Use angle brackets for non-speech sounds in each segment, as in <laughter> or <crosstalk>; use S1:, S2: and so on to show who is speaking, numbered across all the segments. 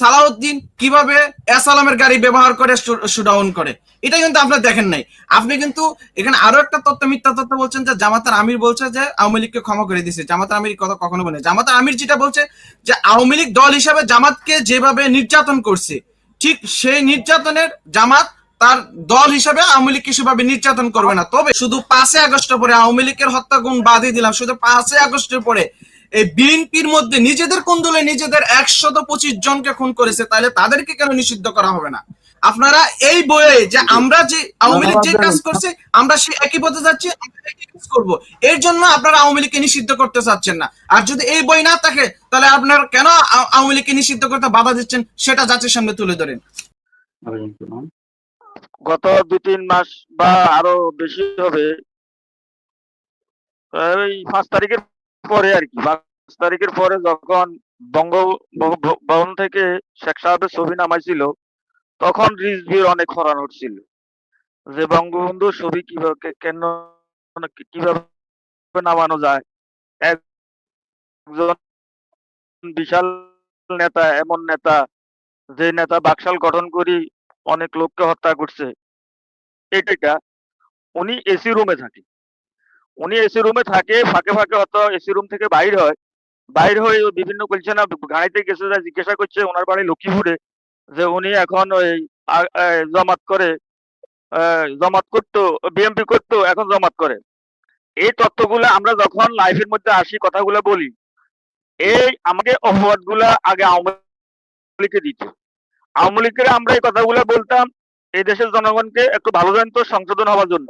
S1: সালাউদ্দিন কীভাবে এসালামের গাড়ি ব্যবহার করে শুডাউন করে? এটা কিন্তু আপনার দেখেন নাই। আপনি কিন্তু এখানে আরও একটা তথ্য, মিথ্যা তথ্য বলছেন যে জামাতার আমির বলছে যে আওয়ামী লীগকে ক্ষমা করে দিছে। জামাতার আমির কথা কখনো বলে। জামাতার আমির যেটা বলছে যে আওয়ামী লীগ দল হিসাবে জামাতকে যেভাবে নির্যাতন করছে, ঠিক সেই নির্যাতনের জামাত তার দল হিসাবে আওয়ামী লীগকে সেভাবে নির্যাতন করবে না। তবে শুধু পাঁচই আগস্টের পরে আওয়ামী লীগের হত্যা গুণ বাদই দিলাম। শুধু পাঁচই আগস্টের পরে এই বিএনপির মধ্যে নিজেদের কোন্দলে নিজেদের একশত পঁচিশ জনকে খুন করেছে, তাহলে তাদেরকে কেন নিষিদ্ধ করা হবে না? আপনারা এই বইয়ে যে আমরা যে আওয়ামী লীগ যে কাজ করছে, আমরা সে একই পথে যাচ্ছি করব। এর জন্য আপনারা আওয়ামী লীগকে নিষিদ্ধ করতে চাচ্ছেন না। আর যদি এই বই না থাকে, তাহলে আপনারা কেন আওয়ামী লীগকে নিষিদ্ধ করতে বাধা দিচ্ছেন, সেটা জাতির সামনে তুলে ধরেন।
S2: গত দু তিন মাস বা আরও বেশি হবে পাঁচ তারিখের পরে আর কি। পাঁচ তারিখের পরে যখন বঙ্গ ভ- ভ- ভবন থেকে শেখ সাহেবের ছবি নামাইছিল, তখন রিজভির অনেক হরান উঠছিল যে বঙ্গবন্ধু ছবি কীভাবে কেন, কীভাবে নামানো যায়? একজন বিশাল নেতা, এমন নেতা, যে নেতা বাকশাল গঠন করি অনেক লোককে হত্যা করছে এটা, উনি এসি রুমে থাকে। উনি এসি রুমে থাকে, ফাঁকে ফাঁকে হয়তো এসি রুম থেকে বাইর হয়। বাইর হয়ে বিভিন্ন বলছে না গাড়িতে গেছে, যা জিজ্ঞাসা করছে, ওনার বাড়ি লক্ষ্মীপুরে। যে উনি এখন ওই জমাত করে জমাত করতো বিএমপি করতো, এখন জমাত করে। এই তথ্যগুলো আমরা যখন লাইফের মধ্যে আসি, কথাগুলো বলি, এই আমাকে অপবাদগুলা আগে আওয়ামী লীগকে দিত। আওয়ামী লীগের আমরা এই কথাগুলো বলতাম, এই দেশের জনগণকে একটু ভালো জানতো, সংশোধন হওয়ার জন্য।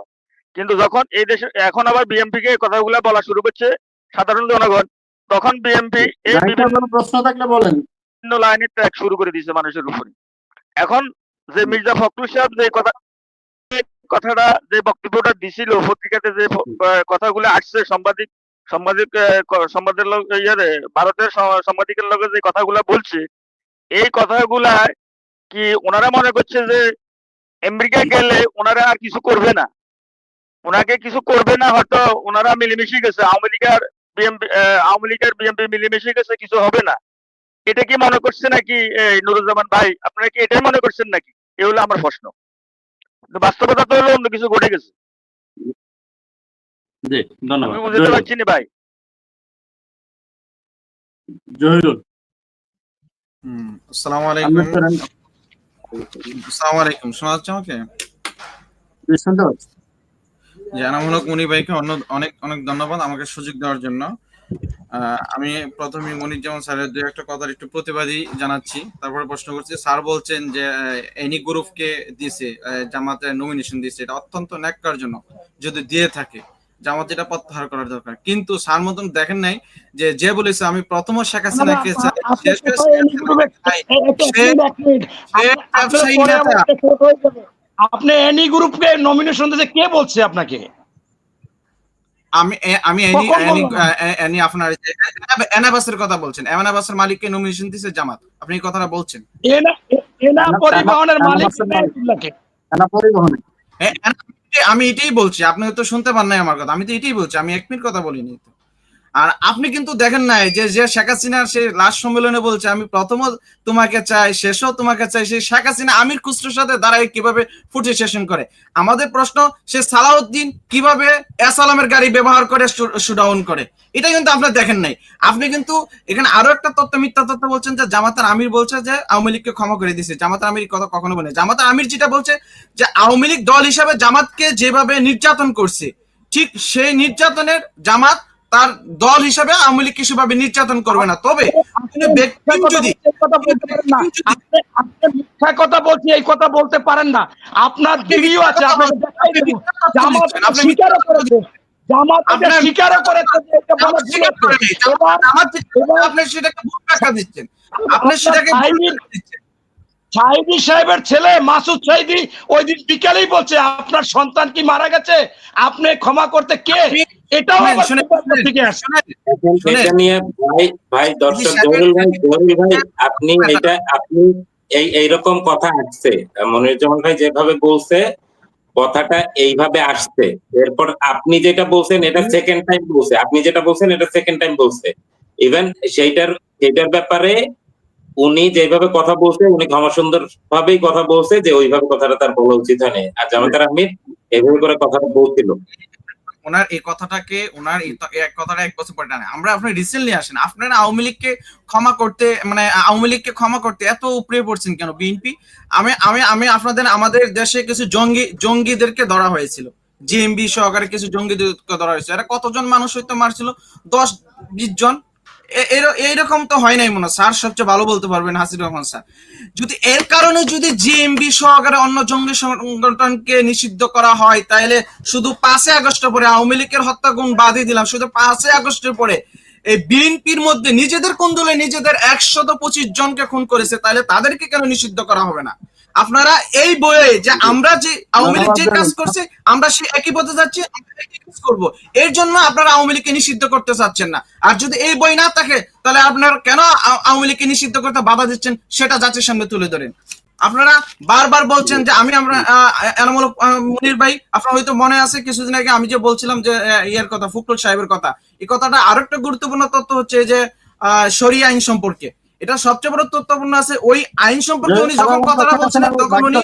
S2: কিন্তু যখন এই দেশে এখন আবার বিএমপি কে এই কথাগুলো বলা শুরু করছে সাধারণ জনগণ তখন বিএমপি এই বিভিন্ন
S3: প্রশ্ন থাকলে বলেন।
S2: বিভিন্ন লাইনে ট্র্যাক শুরু করে দিয়েছে মানুষের উপরে। এখন যে মির্জা ফখরুল সাহেব যে কথা কথাটা যে বক্তব্যটা দিছিল পত্রিকাতে যে কথাগুলো আসছে সাংবাদিক সাংবাদিক আহ, ক- লোক ইয়ারে ভারতের সাংবাদিকের লোকের যে কথাগুলো বলছে এই কথাগুলা কি ওনারা মনে করছে যে আমেরিকা গেলে ওনারা আর কিছু করবে না? ওনাকে কিছু করবে না হয়তো ওনারা মিলেমিশে গেছে। আওয়ামী লীগের বিএমপি আওয়ামী লীগের বিএমপি মিলেমিশে গেছে কিছু হবে না। এটা কি মনে করছে নাকি এই নুরুজ্জামান ভাই? আপনারা কি এটাই মনে করছেন নাকি? এ হলো আমার প্রশ্ন। বাস্তবতা তো হলো অন্য কিছু ঘটে গেছে। আমি বুঝতে পারছি না ভাই।
S3: জহিরুল।
S1: আসসালামু আলাইকুম। আসসালামু আলাইকুম শোনা যাচ্ছে আমাকে?
S3: শুনতে পাচ্ছি।
S1: জানামূলক মনি ভাইকে অন্য অনেক অনেক ধন্যবাদ আমাকে সুযোগ দেওয়ার জন্য। আমি প্রথমে মনিরুজ্জামান স্যারের দু একটা কথার একটু প্রতিবাদী জানাচ্ছি। তারপরে প্রশ্ন করছি স্যার বলছেন যে এনি গ্রুপকে দিয়েছে জামাতে নমিনেশন দিয়েছে এটা অত্যন্ত ন্যাক্কার জন্য যদি দিয়ে থাকে। জামাত এটা প্রত্যাহার করার দরকার। কিন্তু স্যার মতন দেখেন নাই যে যে বলেছে আমি প্রথম শেখ হাসিনাকে চাই, সে- সে ব্যবসায়ী নেতা।
S4: আপনি এনি গ্রুপকে নমিনেশন দিয়েছে কে বলছে আপনাকে?
S1: আমি আমি এনি এনি এনি আপনার এনাবাসের কথা বলছেন। এনাবাসের মালিককে নমিনেশন দিয়েছে জামাত। আপনি এই কথাটা বলছেন।
S4: এনা পরিবহনের মালিক
S3: এনা-
S4: আব্দুল্লাহকে।
S3: কেন পরিবহনে
S1: এ- এনা- আমি এটাই বলছি। আপনি তো শুনতে পান নাই আমার কথা। আমি তো এটাই বলছি। আমি এক মিনিট কথা বলিনি। তো আর আপনি কিন্তু দেখেন নাই যে যে শেখ হাসিনার সে লাস্ট সম্মেলনে বলছে, আমি প্রথমও তোমাকে চাই, শেষও তোমাকে চাই। সেই শেখ হাসিনা আমির খুসরোর সাথে দাঁড়ায় কীভাবে ফুটে সেশন করে? আমাদের প্রশ্ন, সে সালাউদ্দিন কীভাবে এসালামের গাড়ি ব্যবহার করে শুডাউন করে? এটা কিন্তু আপনি দেখেন নাই। আপনি কিন্তু এখানে আরও একটা তথ্য মিথ্যা তথ্য বলছেন যে, জামাতার আমির বলছে যে, আওয়ামী লীগকে ক্ষমা করে দিছে। জামাতার আমির কথা কখনো বলে। জামাতার আমির যেটা বলছে যে, আওয়ামী লীগ দল হিসাবে জামাতকে যেভাবে নির্যাতন করছে, ঠিক সেই নির্যাতনের জামাত তার দল হিসাবে আওয়ামী লীগকে সেভাবে নির্যাতন করবে না। তবে
S4: মিথ্যা কথা বলছি এই কথা বলতে পারেন না। আপনার আছে
S1: আপনি সেটাকে ভুল ব্যাখ্যা দিচ্ছেন। আপনি সেটাকে
S4: সাইদি সাহেবের ছেলে মাসুদ সাইদি ওই দিন বিকালেই বলছে আপনার সন্তান কি মারা গেছে? আপনি ক্ষমা করতে কে? এটাও।
S5: এটা নিয়ে ভাই ভাই দর্শক ভাই জহিরুল ভাই এটা আপনি এই এইরকম কথা আসছে। মনিরুজ্জামান ভাই যেভাবে বলছে কথাটা এইভাবে আসছে। এরপর আপনি যেটা বলছেন এটা সেকেন্ড টাইম বলছে। আপনি যেটা বলছেন এটা সেকেন্ড টাইম বলছে। ইভেন সেইটার সেইটার ব্যাপারে উনি যেভাবে কথা বলছে, উনি ক্ষমা সুন্দর ভাবেই কথা বলছে যে ওইভাবে কথাটা তার বলা উচিত হয়নি। আর জামাতার আহমেদ এভাবে করে কথাটা বলছিল।
S1: ওনার এই কথাটাকে, ওনার এই কথাটা এক বছর পরে টানে। আমরা আপনি রিসেন্টলি আসেন। আপনারা আওয়ামী লীগকে ক্ষমা করতে মানে আওয়ামী লীগকে ক্ষমা করতে এত উপরে পড়ছেন কেন বিএনপি? আমি আমি আমি আপনাদের, আমাদের দেশে কিছু জঙ্গি, জঙ্গিদেরকে ধরা হয়েছিল। জিএমবি সহকারে কিছু জঙ্গিদেরকে ধরা হয়েছে এরা কতজন মানুষ হয়তো মারছিল? দশ, বিশ জন। এইরকম তো হয় নাই মনে স্যার সবচেয়ে ভালো বলতে পারবেন হাসির রহমান স্যার। যদি এর কারণে যদি জিএমবি সহকারে অন্য জঙ্গি সংগঠনকে নিষিদ্ধ করা হয় তাহলে শুধু পাঁচই আগস্টের পরে আওয়ামী লীগের হত্যাগুণ বাদই দিলাম। শুধু পাঁচই আগস্টের পরে এই বিএনপির মধ্যে নিজেদের কোন দলে নিজেদের একশত পঁচিশ জনকে খুন করেছে তাহলে তাদেরকে কেন নিষিদ্ধ করা হবে না? আপনারা এই বইয়ে যে আমরা যে আওয়ামী লীগ যে কাজ করছে আমরা সে একই পথে যাচ্ছি কাজ করব। এর জন্য আপনারা আওয়ামী লীগকে নিষিদ্ধ করতে চাচ্ছেন না। আর যদি এই বই না থাকে তাহলে আপনারা কেন আওয়ামী লীগকে নিষিদ্ধ করতে বাধা দিচ্ছেন সেটা জাতির সামনে তুলে ধরেন। আপনারা বারবার বলছেন যে আমি আমরা এনামূল মুনির ভাই আপনার হয়তো মনে আছে কিছুদিন আগে আমি যে বলছিলাম যে ইয়ের কথা ফুকরুল সাহেবের কথা এই কথাটা আরেকটা গুরুত্বপূর্ণ তথ্য হচ্ছে যে আহ, শরিয়া আইন সম্পর্কে। এটা সবচেয়ে বড় তথ্যপূর্ণ আছে ওই আইন সম্পর্কে উনি যখন কথাটা বলছিলেন তখন উনি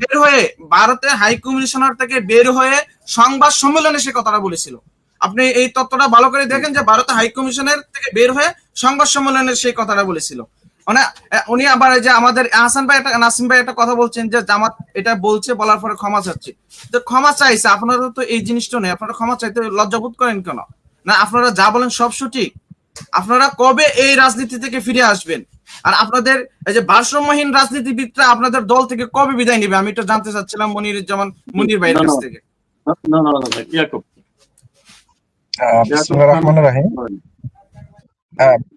S1: বের হয়ে ভারতে হাই কমিশনার থেকে বের হয়ে সংবাদ সম্মেলনে সে কথাটা বলেছিল। আপনি এই তত্ত্বটা ভালো করে দেখেন যে ভারতে হাই কমিশনের থেকে বের হয়ে সংবাদ সম্মেলনে সেই কথাটা বলেছিল। মানে উনি আবার যে আমাদের আহসান ভাই একটা নাসিম ভাই একটা কথা বলছেন যে জামাত এটা বলছে বলার পরে ক্ষমা চাচ্ছে। তো ক্ষমা চাইছে আপনারা তো এই জিনিসটা নেই আপনারা ক্ষমা চাইতে লজ্জাবোধ করেন কেন? না আপনারা যা বলেন সব সঠিক। আপনারা কবে এই রাজনীতি থেকে ফিরে আসবেন? আর আপনাদের এই যে ভারসাম্যহীন রাজনীতিবিদরা আপনাদের দল থেকে কবে বিদায় নিবে? আমি এটা জানতে চাচ্ছিলাম মনির যেমন মনির ভাইয়ের কাছ থেকে।
S3: না না না ইয়াকুব।
S6: আহ,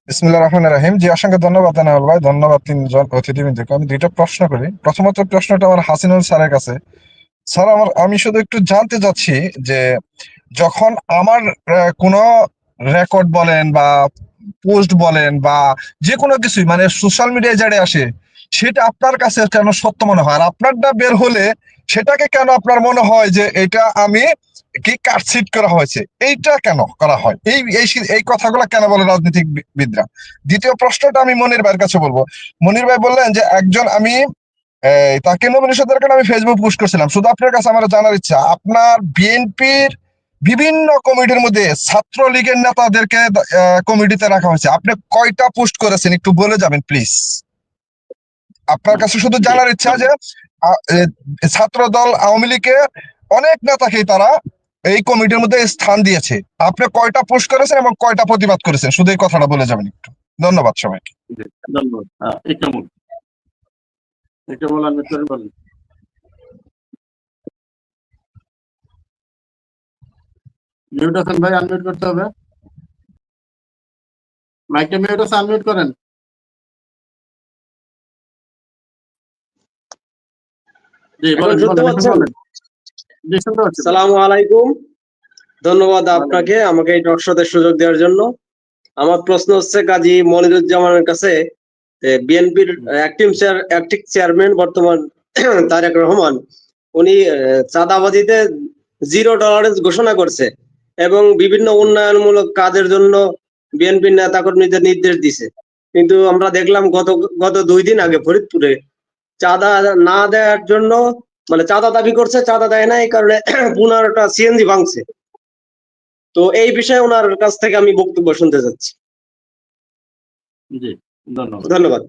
S6: বিসমিল্লাহির রহমানির রহিম। জি অসংখ্য ধন্যবাদ ভাই। ধন্যবাদ তিনজন অতিথিবৃন্দকে। আমি দুইটা প্রশ্ন করি। প্রথমত প্রশ্নটা আমার হাসিনুল স্যারের কাছে। স্যার আমার আমি শুধু একটু জানতে চাচ্ছি যে যখন আমার কোনো রেকর্ড বলেন বা পোস্ট বলেন বা যে কোনো কিছুই মানে সোশ্যাল মিডিয়ায় যারা আসে, সেটা আপনার কাছে কেন সত্য মনে হয়? আর আপনারটা বের হলে সেটাকে কেন আপনার মনে হয় যে এটা আমি কি কাটছিট করা হয়েছে? এইটা কেন করা হয়? এই এই এই কথাগুলো কেন বলে রাজনীতিবিদরা? দ্বিতীয় প্রশ্নটা আমি মনির ভাইয়ের কাছে বলব। মনির ভাই বললেন যে একজন আমি তাকে নমিনেশনের কারণে আমি ফেসবুক পোস্ট করছিলাম। শুধু আপনার কাছে আমার জানার ইচ্ছা, আপনার বিএনপির বিভিন্ন কমিটির মধ্যে ছাত্রলীগের নেতাদেরকে কমিটিতে রাখা হয়েছে। আপনি কয়টা পোস্ট করেছেন একটু বলে যাবেন, প্লিজ? আপনার কাছে শুধু জানার ইচ্ছা যে ছাত্র দল আওয়ামী লীগের অনেক নেতাকেই তারা এই কমিটির মধ্যে স্থান দিয়েছে। আপনি কয়টা পোস্ট করেছেন এবং কয়টা প্রতিবাদ করেছেন? শুধু এই কথাটা বলে যাবেন একটু। ধন্যবাদ সবাইকে।
S3: ধন্যবাদ। হ্যাঁ ইকামুল মিউট আছেন ভাই আনমিউট করতে হবে। মাইকে মিউট আছে আনমিউট করেন।
S7: সালামু আলাইকুম। ধন্যবাদ আপনাকে আমাকে এই টক শোতে সুযোগ দেওয়ার জন্য। আমার প্রশ্ন হচ্ছে কাজী মনিরুজ্জামানের কাছে বিএনপির অ্যাক্টিভ চেয়ার অ্যাক্টিভ চেয়ারম্যান বর্তমান <clears throat> তারেক রহমান উনি চাঁদাবাজিতে জিরো টলারেন্স ঘোষণা করছে। এবং বিভিন্ন উন্নয়নমূলক কাজের জন্য বিএনপির নেতাকর্মীদের নির্দেশ দিছে। কিন্তু আমরা দেখলাম গত গত দুই দিন আগে ফরিদপুরে চাঁদা না দেওয়ার জন্য মানে চাঁদা দাবি করছে চাঁদা দেয় না এই কারণে <clears throat> পনেরোটা সিএনজি ভাঙছে। তো এই বিষয়ে ওনার কাছ থেকে আমি বক্তব্য শুনতে চাচ্ছি।
S3: জি
S7: ধন্যবাদ।
S3: ধন্যবাদ।